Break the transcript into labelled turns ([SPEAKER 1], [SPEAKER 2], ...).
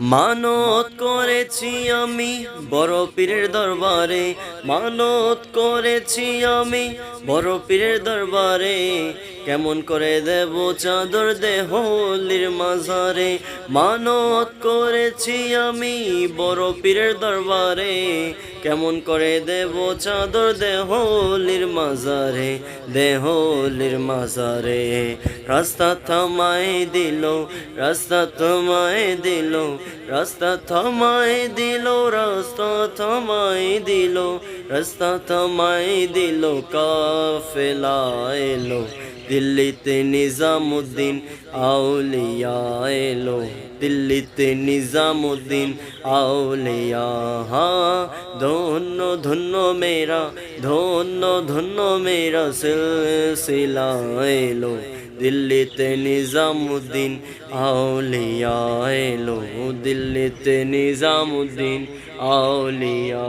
[SPEAKER 1] মানত করেছি আমি বড় পীরের দরবারে, মানত করেছি আমি বড় পীরের দরবারে। কেমন করে দেব চাদর দেহলির মাঝারে, মানত করেছি আমি বড় পীরের দরবারে। কেমন করে দেব চাদর দেহলির মাজারে দেহলির মাজারে। রাস্তা থামাই দিল, রাস্তা থামাই দিল, রাস্তা থামাই দিল, রাস্তা থামাই দিল। রাস্তা থামাই দিল কাফেলা এলো, দিল্লিতে নিজামুদ্দিন আউলিয়া এলো, দিল্লিতে নিজামুদ্দিন আউলিয়া, হা, ধন্য ধন্য মেরা ধন্য ধন্য মেরা সিলসিলা এলো, দিল্লিতে নিজামুদ্দিন আউলিয়া এলো, দিল্লিতে নিজামুদ্দিন আউলিয়া।